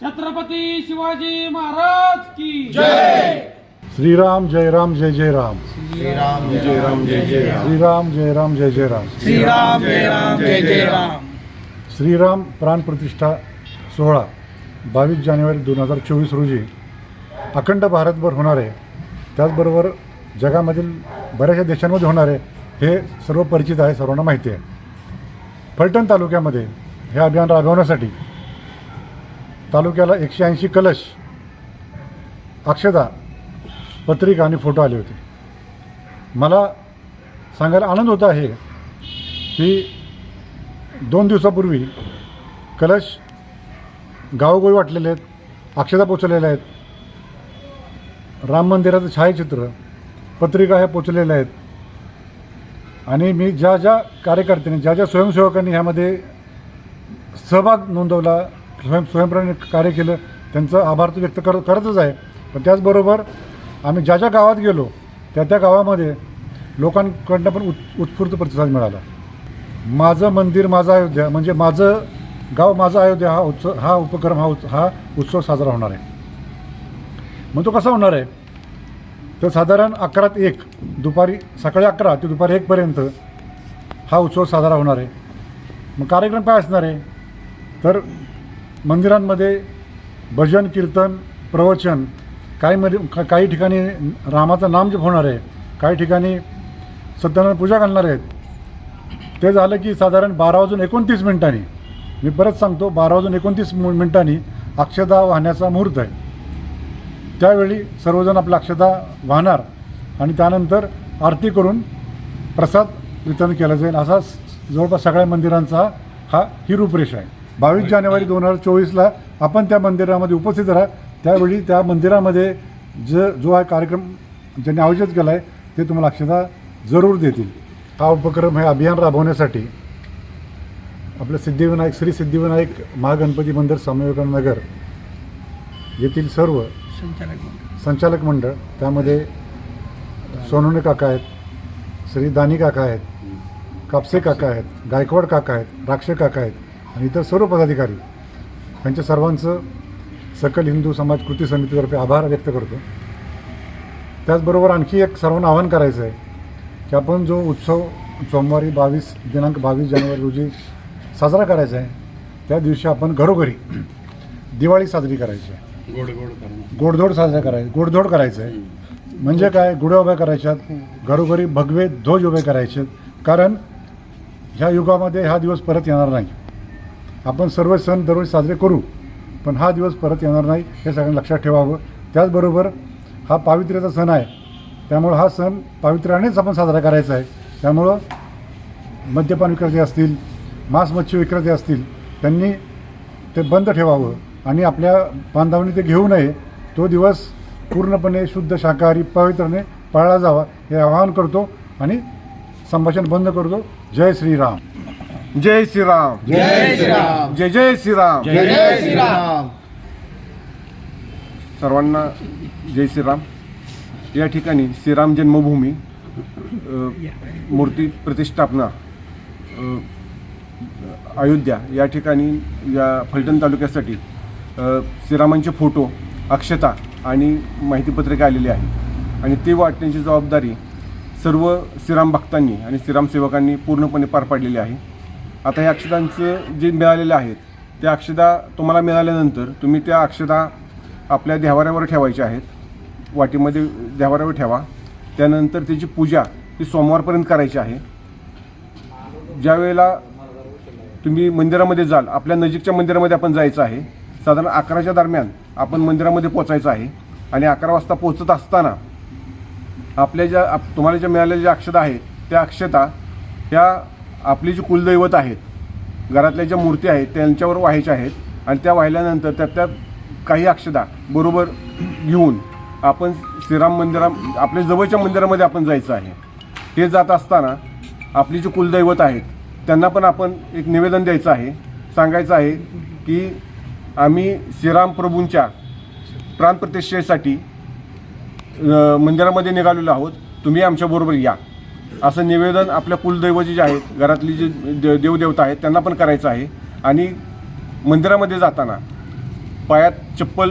छत्रपती शिवाजी महाराज की जय! श्रीराम जय राम जय जय राम. श्रीराम जय राम जय जय राम. श्रीराम जय राम जय जय राम. श्रीराम जय राम जय जय राम. श्रीराम प्राणप्रतिष्ठा सोहळा बावीस जानेवारी दोन हजार चोवीस रोजी अखंड भारतभर होणार आहे त्याचबरोबर जगामधील बऱ्याचशा देशांमध्ये होणार आहे हे सर्व परिचित आहे सर्वांना माहिती आहे. फलटण तालुक्यामध्ये हे अभियान राबवण्यासाठी तालुक्याला एकशे ऐंशी कलश अक्षता पत्रिका आणि फोटो आले होते. मला सांगायला आनंद होता आहे की दोन दिवसापूर्वी कलश गावोगावी वाटलेले आहेत अक्षता पोचलेल्या आहेत. राम मंदिराचं छायाचित्र पत्रिका ह्या पोचलेल्या आहेत. आणि मी ज्या ज्या कार्यकर्त्यांनी ज्या ज्या स्वयंसेवकांनी ह्यामध्ये सहभाग नोंदवला स्वयं स्वयंप्रेरणे कार्य केलं त्यांचं आभार तर व्यक्त कर करतच आहे. पण त्याचबरोबर आम्ही ज्या ज्या गावात गेलो त्या त्या गावामध्ये लोकांकडनं पण उत् उत्स्फूर्त प्रतिसाद मिळाला. माझं मंदिर माझं अयोध्या म्हणजे माझं गाव माझं अयोध्या हा उत्सव हा उपक्रम हा उत्स हा उत्सव साजरा होणार आहे. मग तो कसा होणार आहे? तर साधारण अकरा ते एक दुपारी सकाळी अकरा ते दुपारी एकपर्यंत हा उत्सव साजरा होणार आहे. मग कार्यक्रम काय असणार आहे? तर मंदिरांमध्ये भजन कीर्तन प्रवचन काही मध्ये का- काही ठिकाणी रामाचं नाम जप होणार आहे काही ठिकाणी सत्यनारायण पूजा घालणार आहेत. ते झालं की साधारण बारा वाजून एकोणतीस मिनिटांनी मी परत सांगतो बारा वाजून एकोणतीस मिनिटांनी अक्षता वाहण्याचा मुहूर्त आहे. त्यावेळी सर्वजण आपल्या अक्षता वाहणार आणि त्यानंतर आरती करून प्रसाद वितरण केला जाईल असा जवळपास सगळ्या मंदिरांचा हा ही रूपरेषा आहे. बावीस जानेवारी दोन हजार चोवीसला आपण त्या मंदिरामध्ये उपस्थित राहा. त्यावेळी त्या मंदिरामध्ये ज जो हा कार्यक्रम ज्यांनी आयोजित केला आहे ते तुम्हाला अक्षता जरूर देतील. हा उपक्रम हे अभियान राबवण्यासाठी आपलं सिद्धिविनायक श्री सिद्धिविनायक महागणपती मंदिर स्वामी नगर येथील सर्व संचालक मंडळ त्यामध्ये सोनवणे काका आहेत श्री दानी काका आहेत कापसे काका आहेत गायकवाड काका आहेत राक्षे काका आहेत आणि इतर सर्व पदाधिकारी यांच्या सर्वांचं सकल हिंदू समाज कृती समितीतर्फे आभार व्यक्त करतो. त्याचबरोबर आणखी एक सर्वांना आवाहन करायचं आहे की आपण जो उत्सव सोमवारी बावीस दिनांक बावीस जानेवारी रोजी साजरा करायचा आहे त्या दिवशी आपण घरोघरी दिवाळी साजरी करायची आहे. गोडधोड साजरा करायचं गोडधोड करायचं आहे. म्हणजे काय? गुढ्या उभ्या करायच्यात घरोघरी भगवे ध्वज उभे करायचे कारण ह्या युगामध्ये हा दिवस परत येणार नाही. आपण सर्व सण दररोज साजरे करू पण हा दिवस परत येणार नाही हे सगळ्यांना लक्षात ठेवावं. त्याचबरोबर हा पावित्र्याचा सण आहे. त्यामुळं हा सण पावित्र्यानेच आपण साजरा करायचा आहे. त्यामुळं मद्यपान विक्रेते असतील मांस मच्छी विक्रेते असतील त्यांनी ते बंद ठेवावं आणि आपल्या बांधवांनी ते घेऊ नये. तो दिवस पूर्णपणे शुद्ध शाकाहारी पवित्रने पाळला जावा हे आवाहन करतो आणि संभाषण बंद करतो. जय श्रीराम. जय श्रीराम। जय श्रीराम। जय जय श्रीराम। जय श्रीराम। सर्वांना जय श्रीराम. या ठिकाणी श्रीराम जन्मभूमी मूर्ती प्रतिष्ठापना अयोध्या या ठिकाणी या फलटण तालुक्यासाठी श्रीरामांचे फोटो अक्षता आणि माहितीपत्रिका आलेली आहे आणि ते वाटण्याची जबाबदारी सर्व श्रीराम भक्तांनी आणि श्रीराम सेवकांनी पूर्णपणे पार पाडलेली आहे. आता या अक्षतांचं जे मिळालेले आहेत त्या अक्षता तुम्हाला मिळाल्यानंतर तुम्ही त्या अक्षता आपल्या देवाऱ्यावर ठेवायच्या आहेत. वाटीमध्ये देवाऱ्यावर ठेवा. त्यानंतर त्याची पूजा ही सोमवारपर्यंत करायची आहे. ज्या वेळेला तुम्ही मंदिरामध्ये जाल आपल्या नजीकच्या मंदिरामध्ये आपण जायचं आहे. साधारण अकराच्या दरम्यान आपण मंदिरामध्ये पोचायचं आहे. आणि अकरा वाजता पोचत असताना आपल्या ज्या आप- तुम्हाला ज्या मिळालेल्या ज्या अक्षता आहेत त्या अक्षता ह्या आपली जी कुलदैवत आहेत घरातल्या ज्या मूर्ती आहेत त्यांच्यावर व्हायच्या आहेत आणि त्या वाहिल्यानंतर त्या त्या काही अक्षदा बरोबर घेऊन आपण श्रीराम मंदिरा आपल्या जवळच्या मंदिरामध्ये आपण जायचं आहे. ते जात असताना आपली जी कुलदैवत आहेत त्यांना पण आपण एक निवेदन द्यायचं आहे. सांगायचं आहे की आम्ही श्रीराम प्रभूंच्या प्राणप्रतिष्ठेसाठी मंदिरामध्ये निघालेलो आहोत. तुम्ही आमच्याबरोबर या. असं निवेदन आपल्या कुलदैवजी जे आहेत घरातली जी दे- देवदेवता आहेत त्यांना पण करायचं आहे. आणि मंदिरामध्ये जाताना पायात चप्पल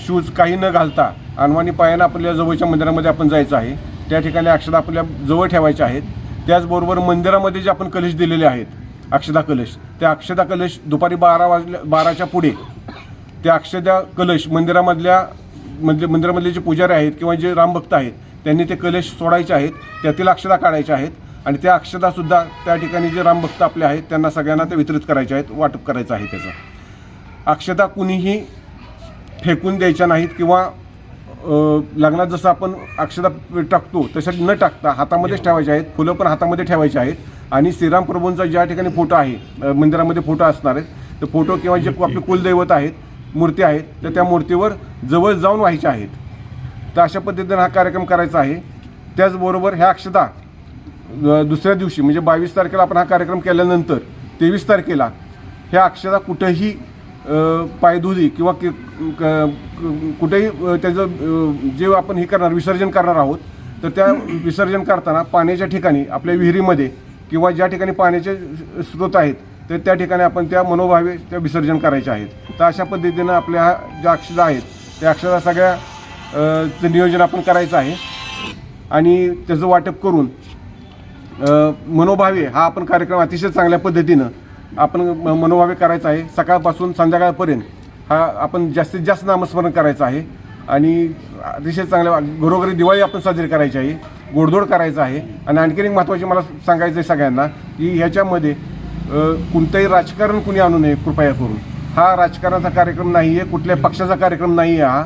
शूज काही न घालता अनवाणी पायानं आपल्या जवळच्या मंदिरामध्ये आपण जायचं आहे. त्या ठिकाणी अक्षदा आपल्या जवळ ठेवायच्या आहेत. त्याचबरोबर मंदिरामध्ये जे आपण कलश दिलेले आहेत अक्षदा कलश त्या अक्षदा कलश दुपारी बारा वाजल्या बाराच्या पुढे त्या अक्षदा कलश मंदिरामधल्या म्हणजे मंदिरामधले जे पुजारी आहेत किंवा जे रामभक्त आहेत त्यांनी ते कलश सोडायचे आहेत त्यातील अक्षदा काढायच्या आहेत आणि त्या अक्षदासुद्धा त्या ठिकाणी जे रामभक्त आपले आहेत त्यांना सगळ्यांना ते वितरित करायचे आहेत वाटप करायचं आहे त्याचं. अक्षता कुणीही फेकून द्यायच्या नाहीत किंवा लग्नात जसं आपण अक्षता टाकतो तशा न टाकता हातामध्येच ठेवायचे आहेत फुलं पण हातामध्ये ठेवायची आहेत आणि श्रीराम प्रभूंचा ज्या ठिकाणी फोटो आहे मंदिरामध्ये फोटो असणार आहेत तर फोटो किंवा जे आपले कुलदैवत आहेत मूर्ती आहेत तर त्या मूर्तीवर जवळ जाऊन व्हायच्या आहेत. तर अशा पद्धतीनं हा कार्यक्रम करायचा आहे. त्याचबरोबर ह्या अक्षता दुसऱ्या दिवशी म्हणजे बावीस तारखेला आपण हा कार्यक्रम केल्यानंतर तेवीस तारखेला ह्या अक्षता कुठंही पायधुली किंवा कि- क- कुठेही त्याचं जे आपण हे करणार विसर्जन करणार आहोत तर त्या विसर्जन करताना पाण्याच्या ठिकाणी आपल्या विहिरीमध्ये किंवा ज्या ठिकाणी पाण्याचे स्रोत आहेत तर त्या ठिकाणी आपण त्या मनोभावे त्या विसर्जन करायचे आहेत. तर अशा पद्धतीनं आपल्या ह्या ज्या अक्षता आहेत त्या अक्षता सगळ्या चं नियोजन आपण करायचं आहे. आणि त्याचं वाटप करून मनोभावे हा आपण कार्यक्रम अतिशय चांगल्या पद्धतीनं आपण मनोभावे करायचा आहे. सकाळपासून संध्याकाळपर्यंत हा आपण जास्तीत जास्त नामस्मरण करायचं आहे. आणि अतिशय चांगल्या घरोघरी दिवाळी आपण साजरी करायची आहे. गोडधोड करायचं आहे. आणि आणखीन एक महत्त्वाची मला सांगायचं आहे सगळ्यांना की ह्याच्यामध्ये कोणतंही राजकारण कुणी आणू नये कृपया करून. हा राजकारणाचा कार्यक्रम नाही आहे कुठल्या पक्षाचा कार्यक्रम नाही आहे हा.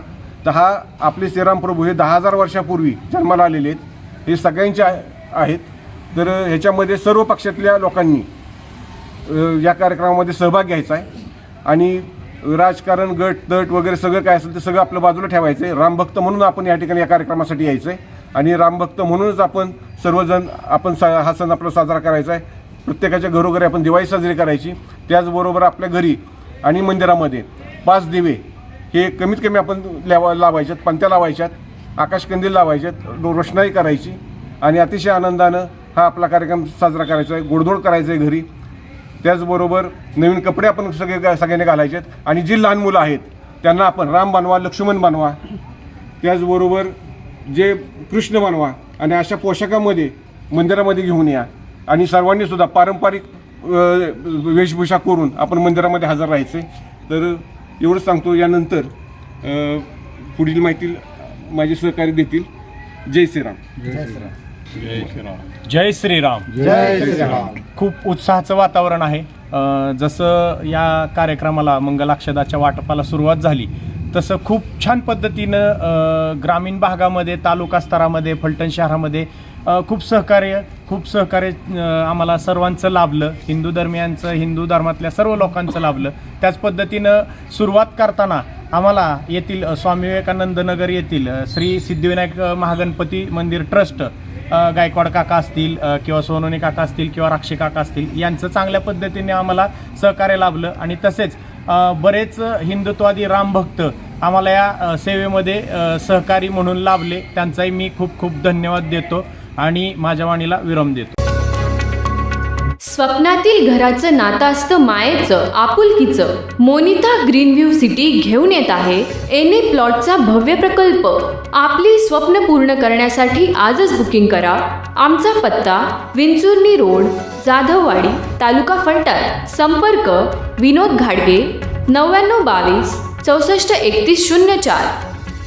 तर हा आपले श्रीराम प्रभू हे दहा हजार वर्षापूर्वी जन्माला आलेले आहेत. हे सगळ्यांचे आहेत. तर ह्याच्यामध्ये सर्व पक्षातल्या लोकांनी या कार्यक्रमामध्ये सहभाग घ्यायचा आहे. आणि राजकारण गट तट वगैरे सगळं काय असेल ते सगळं आपल्या बाजूला ठेवायचं आहे. रामभक्त म्हणून आपण या ठिकाणी या कार्यक्रमासाठी यायचं आहे. आणि रामभक्त म्हणूनच आपण सर्वजण आपण सा हा सण आपला साजरा करायचा आहे. प्रत्येकाच्या घरोघरी आपण दिवाळी साजरी करायची. त्याचबरोबर आपल्या घरी आणि मंदिरामध्ये पाच दिवे हे कमीत कमी आपण लावा लावायच्यात पंत्या लावायच्यात आकाशकंदील लावायच्यात रोषणाई करायची. आणि अतिशय आनंदानं हा आपला कार्यक्रम साजरा करायचा आहे. गोडधोड करायचं आहे घरी. त्याचबरोबर नवीन कपडे आपण सगळे सगळ्यांनी घालायचे आहेत आणि जी लहान मुलं आहेत त्यांना आपण राम बनवा लक्ष्मण बनवा. त्याचबरोबर जे कृष्ण बनवा आणि अशा पोशाखामध्ये मंदिरामध्ये घेऊन या. आणि सर्वांनीसुद्धा पारंपरिक वेशभूषा करून आपण मंदिरामध्ये हजर राहायचे. तर एवढंच सांगतो यानंतर अ, पुढील माहिती माझे सहकारी देतील. जय श्रीराम. जय श्रीराम. जय श्रीराम. खूप उत्साहाचं वातावरण आहे. जसं या कार्यक्रमाला मंगलाक्षदाच्या वाटपाला सुरुवात झाली तसं खूप छान पद्धतीनं ग्रामीण भागामध्ये तालुका स्तरामध्ये फलटण शहरामध्ये खूप सहकार्य खूप सहकार्य आम्हाला सर्वांचं लाभलं. हिंदू धर्मियांचं हिंदू धर्मातल्या सर्व लोकांचं लाभलं. त्याच पद्धतीनं सुरुवात करताना आम्हाला येथील स्वामी विवेकानंद नगर येथील श्री सिद्धिविनायक महागणपती मंदिर ट्रस्ट गायकवाड काका असतील किंवा सोनोनी काका असतील किंवा राक्षी काका असतील यांचं चांगल्या पद्धतीने आम्हाला सहकार्य लाभलं. आणि तसेच बरेच हिंदुत्वादी रामभक्त आम्हाला या सेवेमध्ये सहकारी म्हणून लाभले. त्यांचाही मी खूप खूप धन्यवाद देतो. आणि माझ्या वाणीला विराम देतो. स्वप्नातील घराचं नातं असतं मायेचं आपुलकीचं मोनिता ग्रीन व्ह्यू सिटी घेऊन येत आहे. एन ए प्लॉटचा भव्य प्रकल्प. आपली स्वप्न पूर्ण करण्यासाठी आजच बुकिंग करा. आमचा पत्ता विंचुर्णी रोड जाधववाडी तालुका फलटण. संपर्क विनोद घाडगे नव्याण्णव बावीस चौसष्ट एकतीस शून्य चार.